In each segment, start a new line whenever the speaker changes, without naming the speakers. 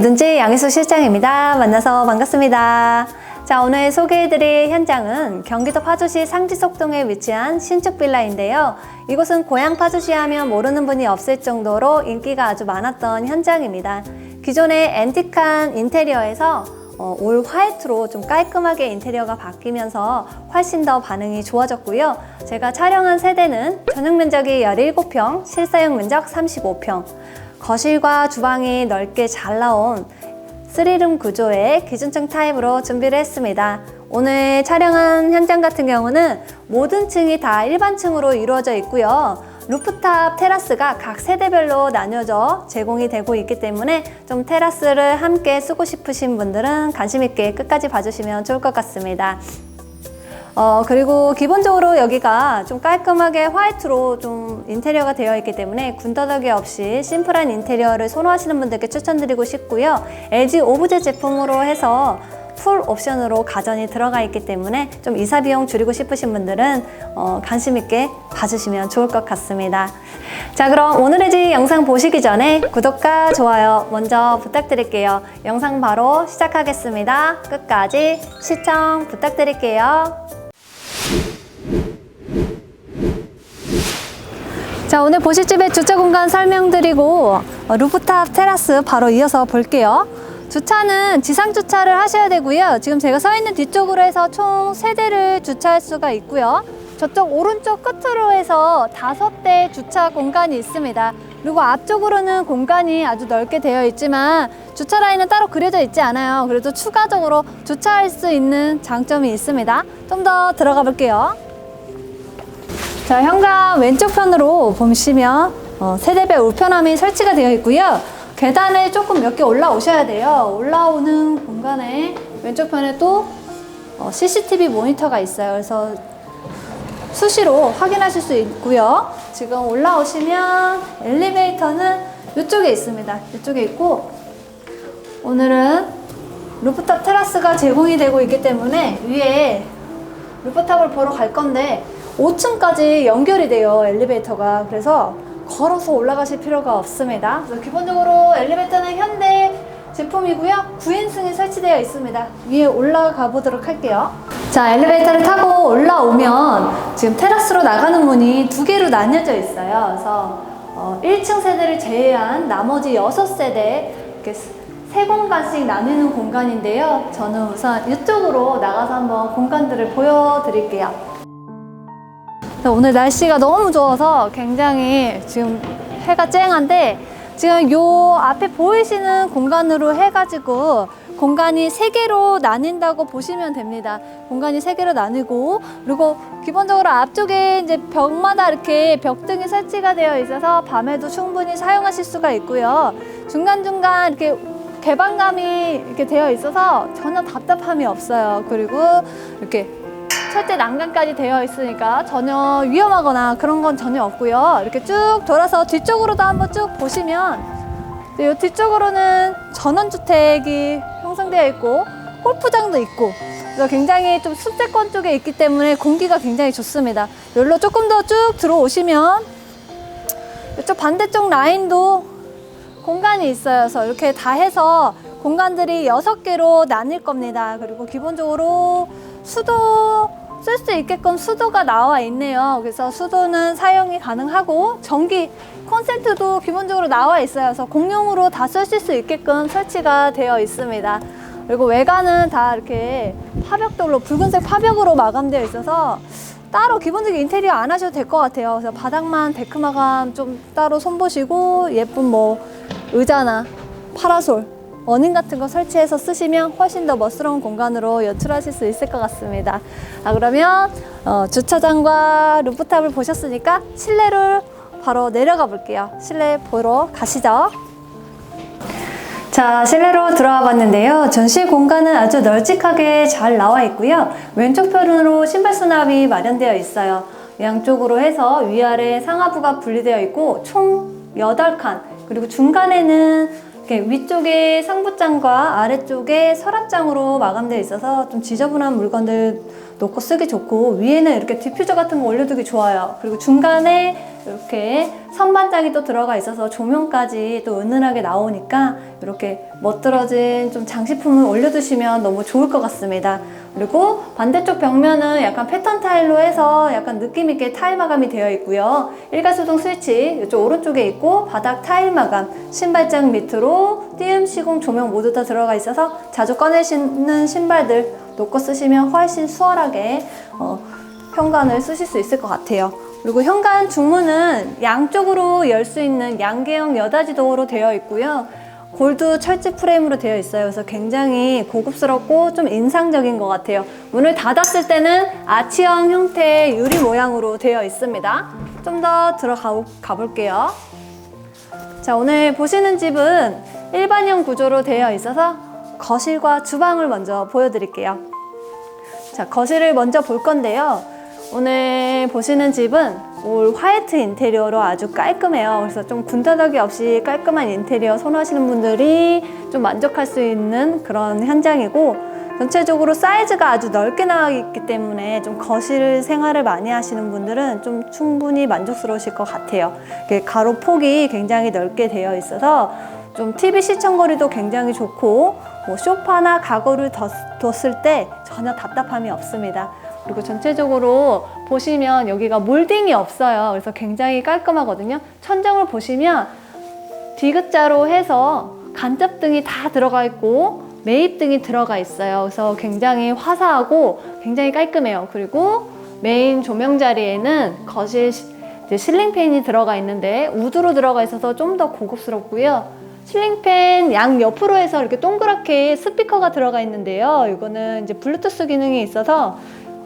뭐든지 양희수 실장입니다. 만나서 반갑습니다. 자, 오늘 소개해드릴 현장은 경기도 파주시 상지석동에 위치한 신축 빌라인데요. 이곳은 고향 파주시 하면 모르는 분이 없을 정도로 인기가 아주 많았던 현장입니다. 기존의 앤틱한 인테리어에서 어, 올 화이트로 좀 깔끔하게 인테리어가 바뀌면서 훨씬 더 반응이 좋아졌고요. 제가 촬영한 세대는 전용 면적이 17평, 실사용 면적 35평, 거실과 주방이 넓게 잘 나온 3룸 구조의 기준층 타입으로 준비를 했습니다. 오늘 촬영한 현장 같은 경우는 모든 층이 다 일반층으로 이루어져 있고요. 루프탑 테라스가 각 세대별로 나뉘어져 제공이 되고 있기 때문에 좀 테라스를 함께 쓰고 싶으신 분들은 관심 있게 끝까지 봐주시면 좋을 것 같습니다. 어, 그리고 기본적으로 여기가 좀 깔끔하게 화이트로 좀 인테리어가 되어 있기 때문에 군더더기 없이 심플한 인테리어를 선호하시는 분들께 추천드리고 싶고요. LG 오브제 제품으로 해서 풀 옵션으로 가전이 들어가 있기 때문에 좀 이사 비용 줄이고 싶으신 분들은 어, 관심 있게 봐주시면 좋을 것 같습니다. 자, 그럼 오늘의 집 영상 보시기 전에 구독과 좋아요 먼저 부탁드릴게요. 영상 바로 시작하겠습니다. 끝까지 시청 부탁드릴게요. 자, 오늘 보실 집의 주차 공간 설명드리고 어, 루프탑 테라스 바로 이어서 볼게요. 주차는 지상 주차를 하셔야 되고요. 지금 제가 서 있는 뒤쪽으로 해서 총 세대를 주차할 수가 있고요. 저쪽 오른쪽 끝으로 해서 다섯 대 주차 공간이 있습니다. 그리고 앞쪽으로는 공간이 아주 넓게 되어 있지만 주차 라인은 따로 그려져 있지 않아요. 그래도 추가적으로 주차할 수 있는 장점이 있습니다. 좀 더 들어가 볼게요. 자, 현관 왼쪽 편으로 보시면 어, 세대별 우편함이 설치가 되어 있고요. 계단을 조금 몇 개 올라오셔야 돼요. 올라오는 공간에 왼쪽 편에 또 어, CCTV 모니터가 있어요. 그래서 수시로 확인하실 수 있고요. 지금 올라오시면 엘리베이터는 이쪽에 있습니다. 이쪽에 있고 오늘은 루프탑 테라스가 제공이 되고 있기 때문에 위에 루프탑을 보러 갈 건데 5층까지 연결이 돼요 엘리베이터가. 그래서 걸어서 올라가실 필요가 없습니다. 기본적으로 엘리베이터는 현대 제품이고요. 9인승이 설치되어 있습니다. 위에 올라가 보도록 할게요. 자 엘리베이터를 타고 올라오면 지금 테라스로 나가는 문이 두 개로 나뉘어져 있어요. 그래서 어, 1층 세대를 제외한 나머지 6세대 이렇게 세 공간씩 나누는 공간인데요. 저는 우선 이쪽으로 나가서 한번 공간들을 보여드릴게요. 자, 오늘 날씨가 너무 좋아서 굉장히 지금 해가 쨍한데 지금 요 앞에 보이시는 공간으로 해가지고 공간이 세 개로 나뉜다고 보시면 됩니다. 공간이 세 개로 나뉘고 그리고 기본적으로 앞쪽에 이제 벽마다 이렇게 벽등이 설치가 되어 있어서 밤에도 충분히 사용하실 수가 있고요. 중간중간 이렇게 개방감이 이렇게 되어 있어서 전혀 답답함이 없어요. 그리고 이렇게 철제 난간까지 되어 있으니까 전혀 위험하거나 그런 건 전혀 없고요. 이렇게 쭉 돌아서 뒤쪽으로도 한번 쭉 보시면 이 뒤쪽으로는 전원주택이 형성되어 있고 골프장도 있고 굉장히 좀 숲세권 쪽에 있기 때문에 공기가 굉장히 좋습니다. 여기로 조금 더 쭉 들어오시면 이쪽 반대쪽 라인도 공간이 있어요. 그래서 이렇게 다 해서 공간들이 여섯 개로 나뉠 겁니다. 그리고 기본적으로 수도 쓸 수 있게끔 수도가 나와 있네요. 그래서 수도는 사용이 가능하고 전기 콘센트도 기본적으로 나와 있어요. 그래서 공용으로 다 쓰실 수 있게끔 설치가 되어 있습니다. 그리고 외관은 다 이렇게 파벽돌로 붉은색 파벽으로 마감되어 있어서 따로 기본적인 인테리어 안 하셔도 될 것 같아요. 그래서 바닥만 데크 마감 좀 따로 손보시고 예쁜 뭐 의자나 파라솔, 어닝 같은 거 설치해서 쓰시면 훨씬 더 멋스러운 공간으로 연출하실 수 있을 것 같습니다. 아, 그러면 어, 주차장과 루프탑을 보셨으니까 실내를 바로 내려가 볼게요. 실내 보러 가시죠. 자, 실내로 들어와 봤는데요. 전시 공간은 아주 널찍하게 잘 나와 있고요. 왼쪽 편으로 신발 수납이 마련되어 있어요. 양쪽으로 해서 위아래 상하부가 분리되어 있고 총 8칸 그리고 중간에는 이렇게 위쪽에 상부장과 아래쪽에 서랍장으로 마감되어 있어서 좀 지저분한 물건들 놓고 쓰기 좋고 위에는 이렇게 디퓨저 같은 거 올려두기 좋아요. 그리고 중간에 이렇게 선반장이 또 들어가 있어서 조명까지 또 은은하게 나오니까 이렇게 멋들어진 좀 장식품을 올려두시면 너무 좋을 것 같습니다. 그리고 반대쪽 벽면은 약간 패턴 타일로 해서 약간 느낌 있게 타일 마감이 되어 있고요. 일가수동 스위치 이쪽 오른쪽에 있고 바닥 타일 마감, 신발장 밑으로 띄움 시공 조명 모두 다 들어가 있어서 자주 꺼내시는 신발들 놓고 쓰시면 훨씬 수월하게 어, 현관을 쓰실 수 있을 것 같아요. 그리고 현관 중문은 양쪽으로 열 수 있는 양계형 여닫이 도어로 되어 있고요. 골드 철제 프레임으로 되어 있어요. 그래서 굉장히 고급스럽고 좀 인상적인 것 같아요. 문을 닫았을 때는 아치형 형태의 유리 모양으로 되어 있습니다. 좀 더 들어가 가볼게요. 자, 오늘 보시는 집은 일반형 구조로 되어 있어서 거실과 주방을 먼저 보여드릴게요. 자, 거실을 먼저 볼 건데요. 오늘 보시는 집은 올 화이트 인테리어로 아주 깔끔해요. 그래서 좀 군더더기 없이 깔끔한 인테리어 선호하시는 분들이 좀 만족할 수 있는 그런 현장이고 전체적으로 사이즈가 아주 넓게 나와 있기 때문에 좀 거실 생활을 많이 하시는 분들은 좀 충분히 만족스러우실 것 같아요. 가로 폭이 굉장히 넓게 되어 있어서 좀 TV 시청거리도 굉장히 좋고 뭐 소파나 가구를 뒀, 뒀을 때 전혀 답답함이 없습니다. 그리고 전체적으로 보시면 여기가 몰딩이 없어요. 그래서 굉장히 깔끔하거든요. 천정을 보시면 디귿자로 해서 간접등이 다 들어가 있고 매입등이 들어가 있어요. 그래서 굉장히 화사하고 굉장히 깔끔해요. 그리고 메인 조명 자리에는 거실 시- 이제 실링 팬이 들어가 있는데 우드로 들어가 있어서 좀 더 고급스럽고요. 실링팬 양 옆으로 해서 이렇게 동그랗게 스피커가 들어가 있는데요. 이거는 이제 블루투스 기능이 있어서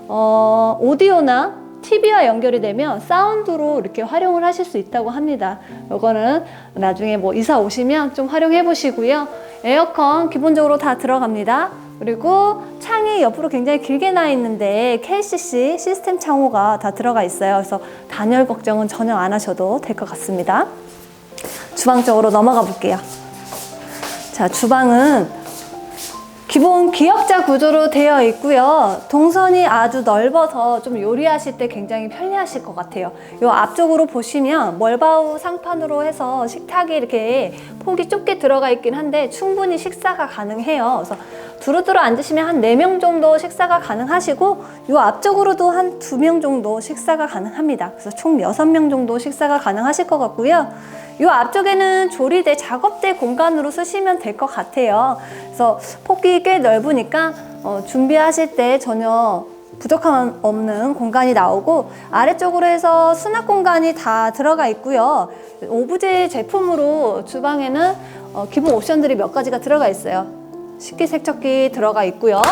어, 오디오나 TV와 연결이 되면 사운드로 이렇게 활용을 하실 수 있다고 합니다. 이거는 나중에 뭐 이사 오시면 좀 활용해 보시고요. 에어컨 기본적으로 다 들어갑니다. 그리고 창이 옆으로 굉장히 길게 나 있는데 KCC 시스템 창호가 다 들어가 있어요. 그래서 단열 걱정은 전혀 안 하셔도 될 것 같습니다. 주방 쪽으로 넘어가 볼게요. 자, 주방은 기본 기역자 구조로 되어 있고요. 동선이 아주 넓어서 좀 요리하실 때 굉장히 편리하실 것 같아요. 요 앞쪽으로 보시면 멀바우 상판으로 해서 식탁이 이렇게 폭이 좁게 들어가 있긴 한데 충분히 식사가 가능해요. 그래서 두루두루 앉으시면 한 네 명 정도 식사가 가능하시고 요 앞쪽으로도 한 두 명 정도 식사가 가능합니다. 그래서 총 여섯 명 정도 식사가 가능하실 것 같고요. 요 앞쪽에는 조리대, 작업대 공간으로 쓰시면 될 것 같아요. 그래서 폭이 꽤 넓으니까 어, 준비하실 때 전혀 부족함 없는 공간이 나오고 아래쪽으로 해서 수납 공간이 다 들어가 있고요. 오브제 제품으로 주방에는 어, 기본 옵션들이 몇 가지가 들어가 있어요. 식기세척기 들어가 있고요.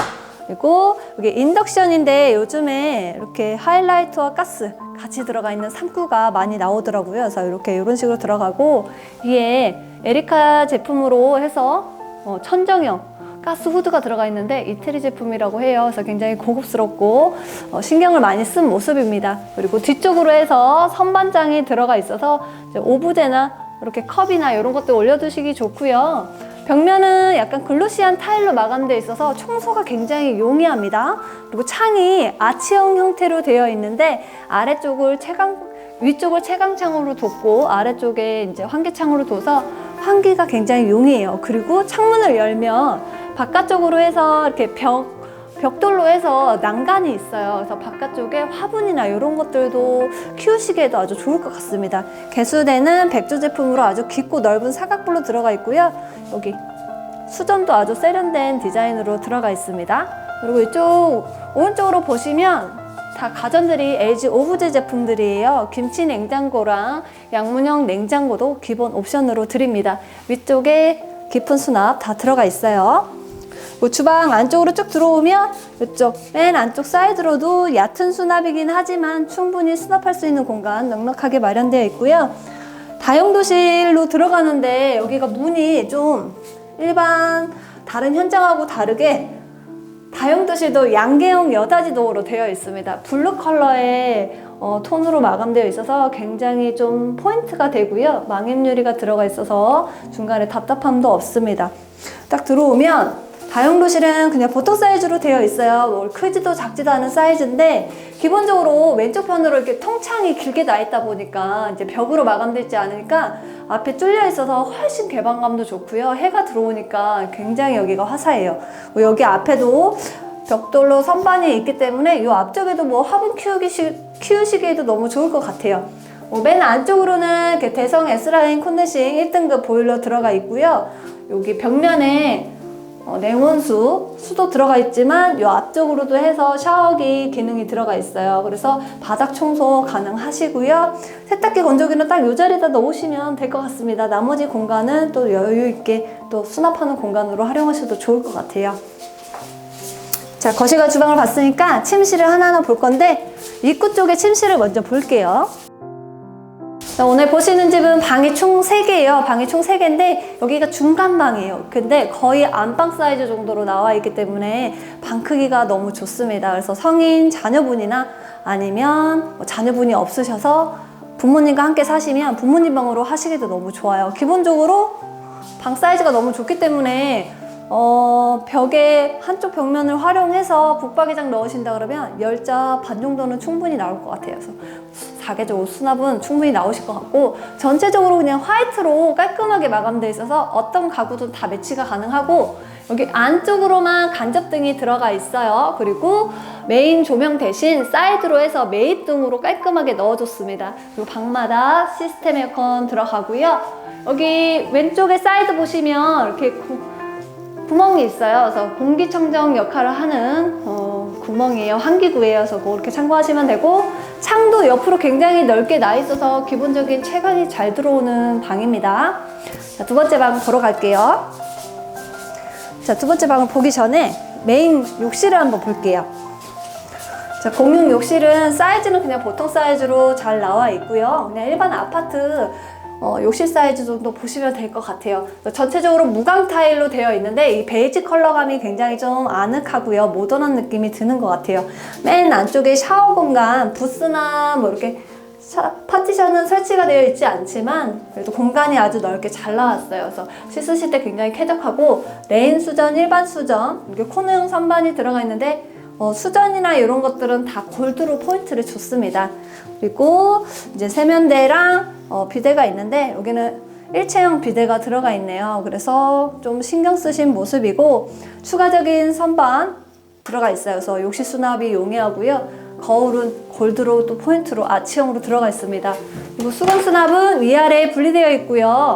그리고 여기 인덕션인데 요즘에 이렇게 하이라이트와 가스 같이 들어가 있는 삼구가 많이 나오더라고요. 그래서 이렇게 이런 식으로 들어가고 위에 에리카 제품으로 해서 어, 천정형 가스 후드가 들어가 있는데 이태리 제품이라고 해요. 그래서 굉장히 고급스럽고 어, 신경을 많이 쓴 모습입니다. 그리고 뒤쪽으로 해서 선반장이 들어가 있어서 오브제나 이렇게 컵이나 이런 것들 올려두시기 좋고요. 벽면은 약간 글로시한 타일로 마감되어 있어서 청소가 굉장히 용이합니다. 그리고 창이 아치형 형태로 되어 있는데 아래쪽을 채광 위쪽을 채광창으로 뒀고 아래쪽에 이제 환기창으로 둬서 환기가 굉장히 용이해요. 그리고 창문을 열면 바깥쪽으로 해서 이렇게 벽 벽돌로 해서 난간이 있어요. 그래서 바깥쪽에 화분이나 이런 것들도 키우시기에도 아주 좋을 것 같습니다. 개수대는 백조 제품으로 아주 깊고 넓은 사각불로 들어가 있고요. 여기 수전도 아주 세련된 디자인으로 들어가 있습니다. 그리고 이쪽 오른쪽으로 보시면 다 가전들이 LG 오브제 제품들이에요. 김치 냉장고랑 양문형 냉장고도 기본 옵션으로 드립니다. 위쪽에 깊은 수납 다 들어가 있어요. 뭐 주방 안쪽으로 쭉 들어오면 이쪽 맨 안쪽 사이드로도 얕은 수납이긴 하지만 충분히 수납할 수 있는 공간 넉넉하게 마련되어 있고요. 다용도실로 들어가는데 여기가 문이 좀 일반 다른 현장하고 다르게 다용도실도 양계형 여닫이 도어로 되어 있습니다. 블루 컬러의 어, 톤으로 마감되어 있어서 굉장히 좀 포인트가 되고요. 망임 유리가 들어가 있어서 중간에 답답함도 없습니다. 딱 들어오면 다용도실은 그냥 보통 사이즈로 되어 있어요. 뭐 크지도 작지도 않은 사이즈인데 기본적으로 왼쪽 편으로 이렇게 통창이 길게 나 있다 보니까 이제 벽으로 마감되지 않으니까 앞에 뚫려 있어서 훨씬 개방감도 좋고요. 해가 들어오니까 굉장히 여기가 화사해요. 뭐 여기 앞에도 벽돌로 선반이 있기 때문에 이 앞쪽에도 뭐 화분 키우기 키우시기에도 너무 좋을 것 같아요. 뭐맨 안쪽으로는 대성 S라인 콘덴싱 1등급 보일러 들어가 있고요. 여기 벽면에 어, 냉온수, 수도 들어가 있지만 이 앞쪽으로도 해서 샤워기 기능이 들어가 있어요. 그래서 바닥 청소 가능하시고요. 세탁기 건조기는 딱 이 자리에다 넣으시면 될 것 같습니다. 나머지 공간은 또 여유 있게 또 수납하는 공간으로 활용하셔도 좋을 것 같아요. 자, 거실과 주방을 봤으니까 침실을 하나하나 볼 건데 입구 쪽에 침실을 먼저 볼게요. 자, 오늘 보시는 집은 방이 총 3개예요. 방이 총 3개인데 여기가 중간 방이에요. 근데 거의 안방 사이즈 정도로 나와 있기 때문에 방 크기가 너무 좋습니다. 그래서 성인 자녀분이나 아니면 뭐 자녀분이 없으셔서 부모님과 함께 사시면 부모님 방으로 하시기도 너무 좋아요. 기본적으로 방 사이즈가 너무 좋기 때문에 어, 벽에 한쪽 벽면을 활용해서 북박이장 넣으신다 그러면 열 자 반 정도는 충분히 나올 것 같아요. 그래서 사계절 수납은 충분히 나오실 것 같고 전체적으로 그냥 화이트로 깔끔하게 마감되어 있어서 어떤 가구도 다 매치가 가능하고 여기 안쪽으로만 간접등이 들어가 있어요. 그리고 메인 조명 대신 사이드로 해서 매입등으로 깔끔하게 넣어줬습니다. 그리고 방마다 시스템 에어컨 들어가고요. 여기 왼쪽에 사이드 보시면 이렇게 구- 구멍이 있어요. 그래서 공기청정 역할을 하는 어, 구멍이에요. 환기구예요. 그래서 그렇게 참고하시면 되고 창도 옆으로 굉장히 넓게 나 있어서 기본적인 채광이 잘 들어오는 방입니다. 자, 두 번째 방 보러 갈게요. 자, 두 번째 방을 보기 전에 메인 욕실을 한번 볼게요. 자, 공용 욕실은 사이즈는 그냥 보통 사이즈로 잘 나와 있고요. 그냥 일반 아파트 어, 욕실 사이즈 정도 보시면 될 것 같아요. 전체적으로 무광 타일로 되어 있는데 이 베이지 컬러감이 굉장히 좀 아늑하고요. 모던한 느낌이 드는 것 같아요. 맨 안쪽에 샤워 공간, 부스나 뭐 이렇게 샤- 파티션은 설치가 되어 있지 않지만 그래도 공간이 아주 넓게 잘 나왔어요. 그래서 씻으실 때 굉장히 쾌적하고 레인 수전, 일반 수전 이렇게 코너형 선반이 들어가 있는데 어, 수전이나 이런 것들은 다 골드로 포인트를 줬습니다. 그리고 이제 세면대랑 어, 비데가 있는데 여기는 일체형 비데가 들어가 있네요. 그래서 좀 신경 쓰신 모습이고 추가적인 선반 들어가 있어요. 그래서 욕실 수납이 용이하고요. 거울은 골드로 또 포인트로 아치형으로 들어가 있습니다. 그리고 수건 수납은 위아래에 분리되어 있고요.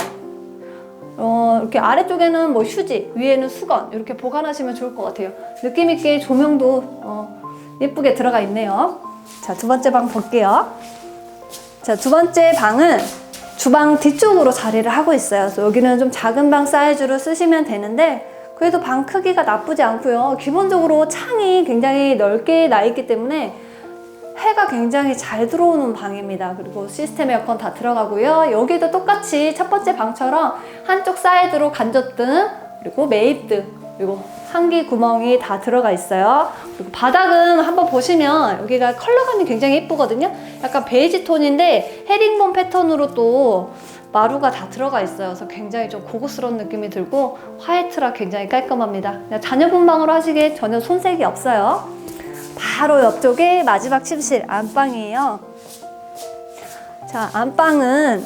어, 이렇게 아래쪽에는 뭐 휴지, 위에는 수건 이렇게 보관하시면 좋을 것 같아요. 느낌 있게 조명도 어, 예쁘게 들어가 있네요. 자, 두 번째 방 볼게요. 자, 두 번째 방은 주방 뒤쪽으로 자리를 하고 있어요. 여기는 좀 작은 방 사이즈로 쓰시면 되는데 그래도 방 크기가 나쁘지 않고요. 기본적으로 창이 굉장히 넓게 나 있기 때문에 해가 굉장히 잘 들어오는 방입니다. 그리고 시스템 에어컨 다 들어가고요. 여기도 똑같이 첫 번째 방처럼 한쪽 사이드로 간접등, 그리고 매입등, 그리고 환기 구멍이 다 들어가 있어요. 그리고 바닥은 한번 보시면 여기가 컬러감이 굉장히 예쁘거든요. 약간 베이지 톤인데 헤링본 패턴으로 또 마루가 다 들어가 있어요. 그래서 굉장히 좀 고급스러운 느낌이 들고 화이트라 굉장히 깔끔합니다. 그냥 자녀분 방으로 하시기에 전혀 손색이 없어요. 바로 옆쪽에 마지막 침실 안방이에요. 자, 안방은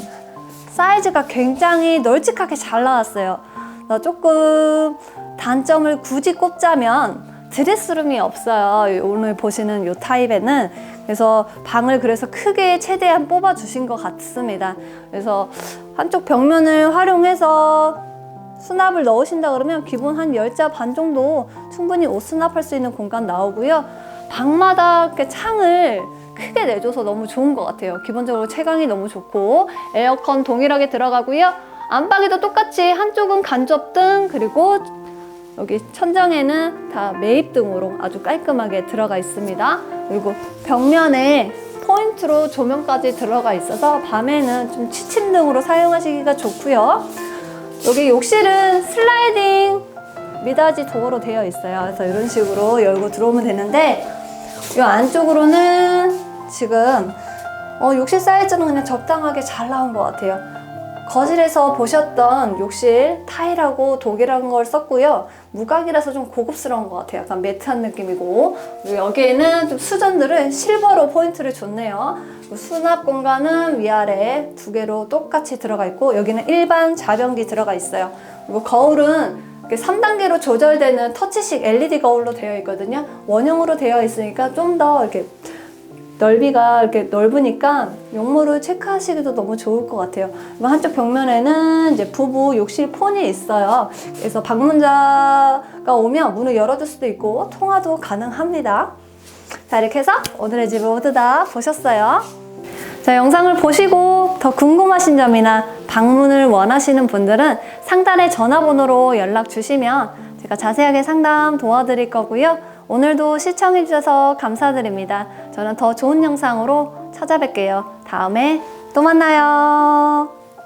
사이즈가 굉장히 널찍하게 잘 나왔어요. 어, 조금 단점을 굳이 꼽자면 드레스룸이 없어요. 오늘 보시는 이 타입에는 그래서 방을 그래서 크게 최대한 뽑아 주신 것 같습니다. 그래서 한쪽 벽면을 활용해서 수납을 넣으신다 그러면 기본 한 열자 반 정도 충분히 옷 수납할 수 있는 공간 나오고요. 방마다 창을 크게 내줘서 너무 좋은 것 같아요. 기본적으로 채광이 너무 좋고 에어컨 동일하게 들어가고요. 안방에도 똑같이 한쪽은 간접등 그리고 여기 천장에는 다 매입등으로 아주 깔끔하게 들어가 있습니다. 그리고 벽면에 포인트로 조명까지 들어가 있어서 밤에는 좀 치침등으로 사용하시기가 좋고요. 여기 욕실은 슬라이딩 미닫이 도어로 되어 있어요. 그래서 이런 식으로 열고 들어오면 되는데 이 안쪽으로는 지금 어, 욕실 사이즈는 그냥 적당하게 잘 나온 것 같아요. 거실에서 보셨던 욕실 타일하고 독이라는 걸 썼고요. 무각이라서 좀 고급스러운 것 같아요. 약간 매트한 느낌이고 여기에는 좀 수전들을 실버로 포인트를 줬네요. 수납 공간은 위아래 두 개로 똑같이 들어가 있고 여기는 일반 자변기 들어가 있어요. 그리고 거울은 3단계로 조절되는 터치식 LED 거울로 되어 있거든요. 원형으로 되어 있으니까 좀 더 이렇게 넓이가 이렇게 넓으니까 용모를 체크하시기도 너무 좋을 것 같아요. 한쪽 벽면에는 이제 부부 욕실 폰이 있어요. 그래서 방문자가 오면 문을 열어줄 수도 있고 통화도 가능합니다. 자 이렇게 해서 오늘의 집을 모두 다 보셨어요. 자, 영상을 보시고 더 궁금하신 점이나 방문을 원하시는 분들은 상단의 전화번호로 연락 주시면 제가 자세하게 상담 도와드릴 거고요. 오늘도 시청해주셔서 감사드립니다. 저는 더 좋은 영상으로 찾아뵐게요. 다음에 또 만나요.